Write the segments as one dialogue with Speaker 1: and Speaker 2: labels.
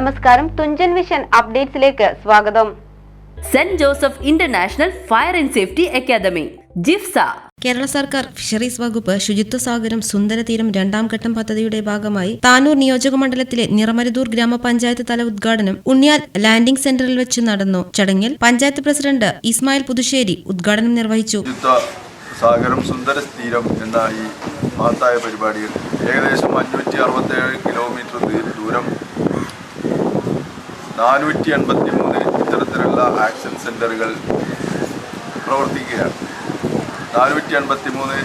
Speaker 1: നമസ്കാരം. തുഞ്ചൻ വിഷൻ അപ്ഡേറ്റ്സിലേക്ക് സ്വാഗതം.
Speaker 2: Saint Joseph international fire and safety academy ജിഫ്സ.
Speaker 3: Kerala സർക്കാർ ഫിഷറീസ് വകുപ്പ് ശുചിത്വ സാഗരം സുന്ദരതീരം രണ്ടാം ഘട്ടം പദ്ധതിയുടെ ഭാഗമായി താനൂർ നിയോജക മണ്ഡലത്തിലെ നിറമരുതൂർ ഗ്രാമപഞ്ചായത്ത് തല ഉദ്ഘാടനം ഉണ്ണിയാൽ ലാൻഡിംഗ് സെന്ററിൽ വെച്ച് നടന്നു. ചടങ്ങിൽ പഞ്ചായത്ത് പ്രസിഡന്റ് ഇസ്മായിൽ പുതുശ്ശേരി ഉദ്ഘാടനം നിർവഹിച്ചു.
Speaker 4: സാഗരം സുന്ദര തീരം എന്ന ഈ മഹത്തായ പരിപാടിയിൽ ഏകദേശം അഞ്ഞൂറ്റി അറുപത്തേഴ് കിലോമീറ്റർ നാനൂറ്റി എൺപത്തി മൂന്ന് ഇത്തരത്തിലുള്ള ആക്ഷൻ സെന്ററുകൾ പ്രവർത്തിക്കുകയാണ്. നാനൂറ്റി എൺപത്തി മൂന്ന്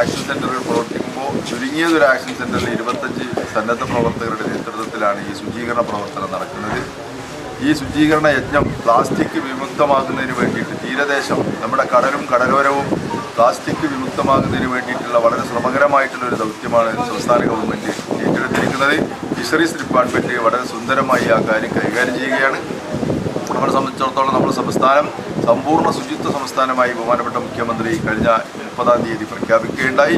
Speaker 4: ആക്ഷൻ സെന്ററുകൾ പ്രവർത്തിക്കുമ്പോൾ ചുരുങ്ങിയതൊരു ആക്ഷൻ സെന്ററിൽ ഇരുപത്തഞ്ച് സന്നദ്ധ പ്രവർത്തകരുടെ നേതൃത്വത്തിലാണ് ഈ ശുചീകരണ പ്രവർത്തനം നടക്കുന്നത്. ഈ ശുചീകരണ യജ്ഞം പ്ലാസ്റ്റിക് വിമുക്തമാക്കുന്നതിന് വേണ്ടിയിട്ട് തീരദേശം നമ്മുടെ കടലും കടലോരവും പ്ലാസ്റ്റിക് വിമുക്തമാകുന്നതിന് വേണ്ടിയിട്ടുള്ള വളരെ ശ്രമകരമായിട്ടുള്ള ഒരു ദൗത്യമാണ് സംസ്ഥാന ഗവൺമെന്റ് ഏറ്റെടുത്തിരിക്കുന്നത്. ഫിഷറീസ് ഡിപ്പാർട്ട്മെന്റ് വളരെ സുന്ദരമായി ആ കാര്യം കൈകാര്യം ചെയ്യുകയാണ്. നമ്മളെ സംബന്ധിച്ചിടത്തോളം നമ്മുടെ സംസ്ഥാനം സമ്പൂർണ ശുചിത്വ സംസ്ഥാനമായി ബഹുമാനപ്പെട്ട മുഖ്യമന്ത്രി കഴിഞ്ഞ മുപ്പതാം തീയതി പ്രഖ്യാപിക്കുകയുണ്ടായി.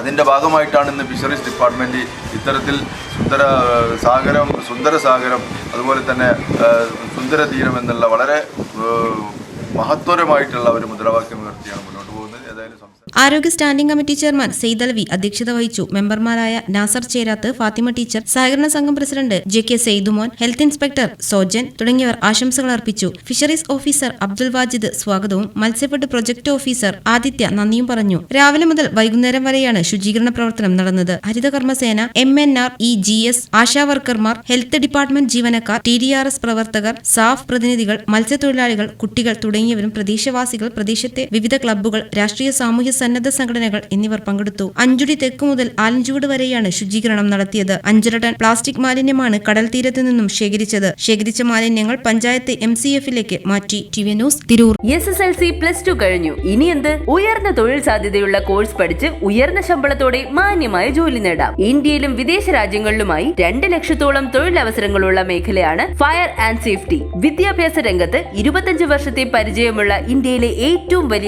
Speaker 4: അതിന്റെ ഭാഗമായിട്ടാണ് ഇന്ന് ഫിഷറീസ് ഡിപ്പാർട്ട്മെന്റ് ഇത്തരത്തിൽ സുന്ദര സാഗരം സുന്ദര സാഗരം അതുപോലെ തന്നെ സുന്ദര തീരം എന്നുള്ള വളരെ മഹത്വരമായിട്ടുള്ള ഒരു മുദ്രാവാക്യം
Speaker 3: ആരോഗ്യ സ്റ്റാൻഡിംഗ് കമ്മിറ്റി ചെയർമാൻ സെയ്ദൽവി അധ്യക്ഷത വഹിച്ചു. മെമ്പർമാരായ നാസർ ചേരാത്ത് ഫാത്തിമ ടീച്ചർ സഹകരണ സംഘം president J K Seydumon health inspector Sojan തുടങ്ങിയവർ ആശംസകൾ അർപ്പിച്ചു. ഫിഷറീസ് ഓഫീസർ അബ്ദുൽ വാജിദ് സ്വാഗതവും മത്സ്യപ്പെട്ട് പ്രൊജക്ട് ഓഫീസർ ആദിത്യ നന്ദിയും പറഞ്ഞു. രാവിലെ മുതൽ വൈകുന്നേരം വരെയാണ് ശുചീകരണ പ്രവർത്തനം നടന്നത്. ഹരിതകർമ്മസേന M N R E G S ആശാവർക്കർമാർ health department ജീവനക്കാർ ടി ഡി ആർ എസ് പ്രവർത്തകർ സാഫ് പ്രതിനിധികൾ മത്സ്യത്തൊഴിലാളികൾ കുട്ടികൾ തുടങ്ങിയവരും പ്രദേശവാസികൾ പ്രദേശത്തെ വിവിധ ക്ലബ്ബുകൾ രാഷ്ട്രീയ സാമൂഹ്യ സന്നദ്ധ സംഘടനകൾ എന്നിവർ പങ്കെടുത്തു. അഞ്ചുടി തെക്ക് മുതൽ ആലഞ്ചുവട് വരെയാണ് ശുചീകരണം നടത്തിയത്. അഞ്ചര ടൺ പ്ലാസ്റ്റിക് മാലിന്യമാണ് കടൽ തീരത്തു നിന്നും ശേഖരിച്ചത്. ശേഖരിച്ച മാലിന്യങ്ങൾ പഞ്ചായത്ത് എം സി എഫിലേക്ക് മാറ്റി. T V news Tirur.
Speaker 2: S S L C plus two കഴിഞ്ഞു. ഇനി എന്ത്? ഉയർന്ന തൊഴിൽ സാധ്യതയുള്ള കോഴ്സ് പഠിച്ച് ഉയർന്ന ശമ്പളത്തോടെ മാന്യമായ ജോലി നേടാം. ഇന്ത്യയിലും വിദേശ രാജ്യങ്ങളിലുമായി രണ്ട് ലക്ഷത്തോളം തൊഴിലവസരങ്ങളുള്ള മേഖലയാണ് ഫയർ ആൻഡ് സേഫ്റ്റി. വിദ്യാഭ്യാസ രംഗത്ത് ഇരുപത്തഞ്ച് വർഷത്തെ പരിചയമുള്ള ഇന്ത്യയിലെ ഏറ്റവും വലിയ